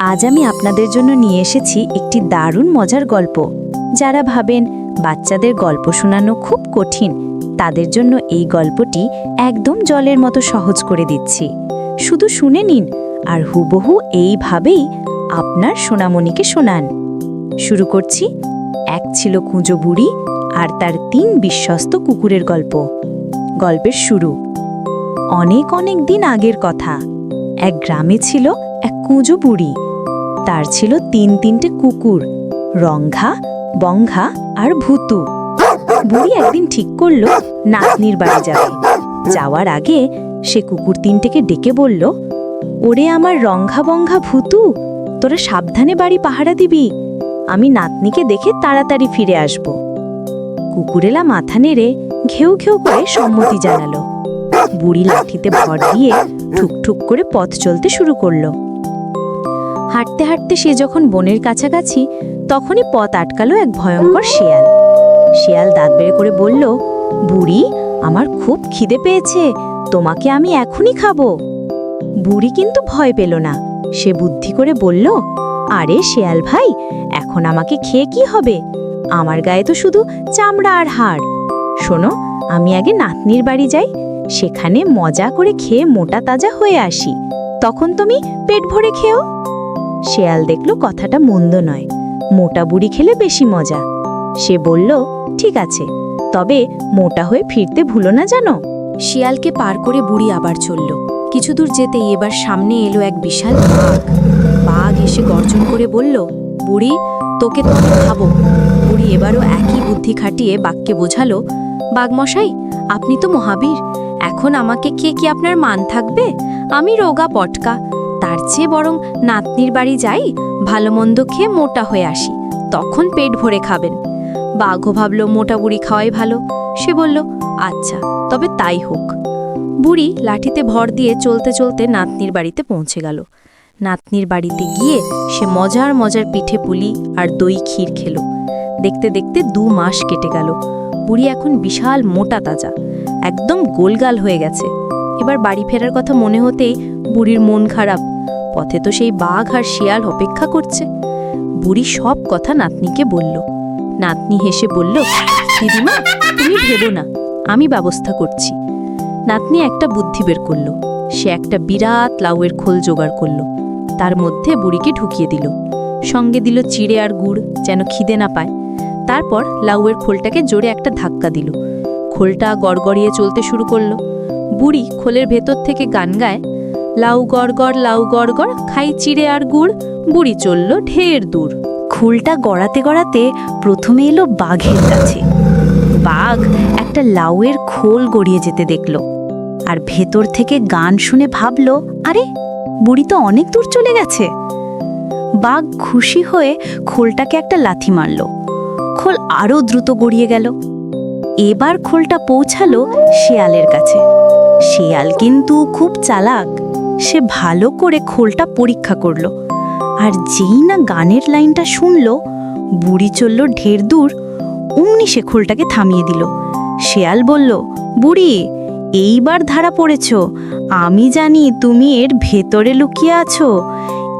আজ আমি আপনাদের জন্য নিয়ে এসেছি একটি দারুণ মজার গল্প। যারা ভাবেন বাচ্চাদের গল্প শোনানো খুব কঠিন, তাদের জন্য এই গল্পটি একদম জলের মতো সহজ করে দিচ্ছি। শুধু শুনে নিন আর হুবহু এইভাবেই আপনার সোনামণিকে শোনান। শুরু করছি। এক ছিল কুঁজো বুড়ি আর তার তিন বিশ্বস্ত কুকুরের গল্প। গল্পের শুরু। অনেক অনেক দিন আগের কথা। এক গ্রামে ছিল এক কুঁজো বুড়ি। তার ছিল তিন তিনটে কুকুর রঙ্ঘা বঙ্ঘা আর ভুতু। বুড়ি একদিন ঠিক করল, নাতনির বাড়ি যাবে। যাওয়ার আগে সে কুকুর তিনটেকে ডেকে বলল, ওরে আমার রঙ্ঘা বঙ্ঘা ভুতু, তোরা সাবধানে বাড়ি পাহারা দিবি। আমি নাতনিকে দেখে তাড়াতাড়ি ফিরে আসব। কুকুরেলা মাথা নেড়ে ঘেউ ঘেউ করে সম্মতি জানালো। বুড়ি লাঠিতে ভর দিয়ে ঠুকঠুক করে পথ চলতে শুরু করল। হাঁটতে হাঁটতে সে যখন বনের কাছাকাছি, তখনই পথ আটকালো এক ভয়ঙ্কর শিয়াল। শিয়াল দাঁত বের করে বলল, বুড়ি, আমার খুব খিদে পেয়েছে, তোমাকে আমি এখনই খাব। বুড়ি কিন্তু ভয় পেল না। সে বুদ্ধি করে বলল, আরে শিয়াল ভাই, এখন আমাকে খেয়ে কি হবে? আমার গায়ে তো শুধু চামড়া আর হাড়। শোনো, আমি আগে নাতনির বাড়ি যাই, সেখানে মজা করে খেয়ে মোটা তাজা হয়ে আসি। তখন তুমি পেট ভরে খেও। শেয়াল দেখল কথাটা মন্দ নয়। মোটা বুড়ি খেলে বেশি মজা। সে বলল, ঠিক আছে, তবে মোটা হয়ে ফিরতে ভুলো না জানো? শিয়ালকে পার করে বুড়ি আবার চলল। কিছু দূর যেতেই এবার সামনে এলো এক বিশাল বাঘ। বাঘ এসে গর্জন করে বলল, বুড়ি, তোকে তো খাব। বুড়ি এবারও একই বুদ্ধি খাটিয়ে বাঘকে বোঝালো, বাঘমশাই, আপনি তো মহাবীর। এখন আমাকে কে কি আপনার মান থাকবে? আমি রোগা পটকা। তার চেয়ে বরং নাতনির বাড়ি যাই ভালো মন্দ খেয়ে মোটা হয়ে আসি, তখন পেট ভরে খাবেন। বাঘও ভাবল মোটা বুড়ি খাওয়াই ভালো। সে বলল আচ্ছা তবে তাই হোক। বুড়ি লাঠিতে ভর দিয়ে চলতে চলতে নাতনির বাড়িতে পৌঁছে গেল। নাতনির বাড়িতে গিয়ে সে মজার মজার পিঠে পুলি আর দই ক্ষীর খেলো। দেখতে দেখতে দু মাস কেটে গেল। বুড়ি এখন বিশাল মোটা তাজা, একদম গোলগাল হয়ে গেছে। এবার বাড়ি ফেরার কথা মনে হতেই বুড়ির মন খারাপ। পথে তো সেই বাঘ আর শিয়াল অপেক্ষা করছে। বুড়ি সব কথা নাতনিকে বলল। নাতনি হেসে বলল, দিদিমা, তুমি ভেবো না, আমি ব্যবস্থা করছি। নাতনি একটা বুদ্ধি বের করল। সে একটা বিরাট লাউয়ের খোল জোগাড় করল। তার মধ্যে বুড়িকে ঢুকিয়ে দিল। সঙ্গে দিল চিড়ে আর গুড় যেন খিদে না পায়। তারপর লাউয়ের খোলটাকে জোরে একটা ধাক্কা দিল। খোলটা গড়গড়িয়ে চলতে শুরু করল। বুড়ি খোলের ভেতর থেকে গান গায় লাউ গড়গড় লাউ গড়গড় খাই চিড়ে আর গুড় বুড়ি চলল ঢের দূর। খুলটা গড়াতে গড়াতে প্রথমে এলো বাঘের কাছে। বাঘ একটা লাউয়ের খোল গড়িয়ে যেতে দেখল। আর ভেতর থেকে গান শুনে ভাবল, আরে, বুড়ি তো অনেক দূর চলে গেছে। বাঘ খুশি হয়ে খোলটাকে একটা লাথি মারল। খোল আরও দ্রুত গড়িয়ে গেল। এবার খোলটা পৌঁছালো শেয়ালের কাছে। শেয়াল কিন্তু খুব চালাক। সে ভালো করে খোলটা পরীক্ষা করল। আর যেই না গানের লাইনটা শুনল, বুড়ি চলল ঢের দূর, অমনি সে খোলটাকে থামিয়ে দিল। শেয়াল বলল, বুড়ি, এইবার ধারা পড়েছ। আমি জানি তুমি এর ভেতরে লুকিয়ে আছো।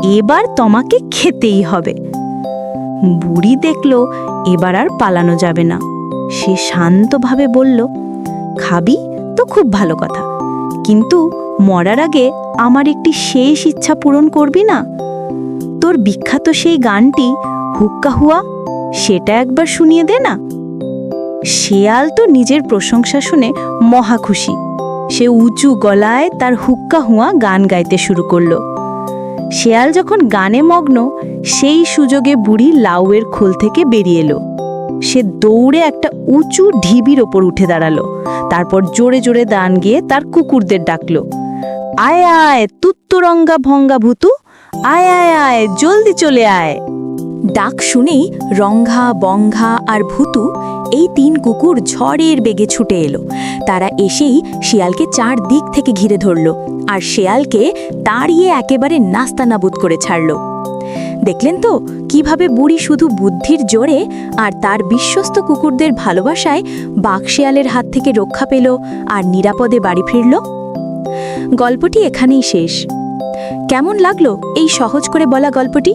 এবার তোমাকে খেতেই হবে। বুড়ি দেখল, এবার আর পালানো যাবে না। সে শান্তভাবে বলল, খাবি, তো খুব ভালো কথা। কিন্তু মরার আগে আমার একটি শেষ ইচ্ছা পূরণ করবি না? তোর বিখ্যাত সেই গানটি হুক্কা হুয়া, সেটা একবার শুনিয়ে দে না? শেয়াল তো নিজের প্রশংসা শুনে মহা খুশি। সে উঁচু গলায় তার হুক্কা হুয়া গান গাইতে শুরু করল। শেয়াল যখন গানে মগ্ন, সেই সুযোগে বুড়ি লাউয়ের খোল থেকে বেরিয়ে এলো। সে দৌড়ে একটা উঁচু ঢিবির ওপর উঠে দাঁড়াল। তারপর জোরে জোরে দান গিয়ে তার কুকুরদের ডাকলো। আয় আয়, তুত্তুরঙ্গা ভঙ্গা ভুতু। আয় আয় আয়, জলদি চলে আয়। ডাক শুনেই রঙ্ঘা, বঙ্ঘা আর ভুতু এই তিন কুকুর ঝড়ের বেগে ছুটে এলো। তারা এসেই শিয়ালকে চার দিক থেকে ঘিরে ধরল আর শিয়ালকে তাড়িয়ে একেবারে নাস্তানাবুদ করে ছাড়ল। দেখলেন তো, কীভাবে বুড়ি শুধু বুদ্ধির জোরে আর তার বিশ্বস্ত কুকুরদের ভালোবাসায় বাঘ শিয়ালের হাত থেকে রক্ষা পেল আর নিরাপদে বাড়ি ফিরল? গল্পটি এখানেই শেষ। কেমন লাগল এই সহজ করে বলা গল্পটি?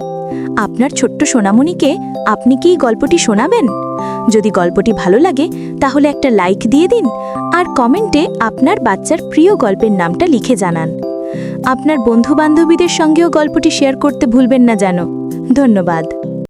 আপনার ছোট্ট সোনামণিকে আপনি কি গল্পটি শোনাবেন? যদি গল্পটি ভালো লাগে, তাহলে একটা লাইক দিয়ে দিন আর কমেন্টে আপনার বাচ্চার প্রিয় গল্পের নামটা লিখে জানান। আপনার বন্ধু বান্ধবীদের সঙ্গেও গল্পটি শেয়ার করতে ভুলবেন না যেন। ধন্যবাদ।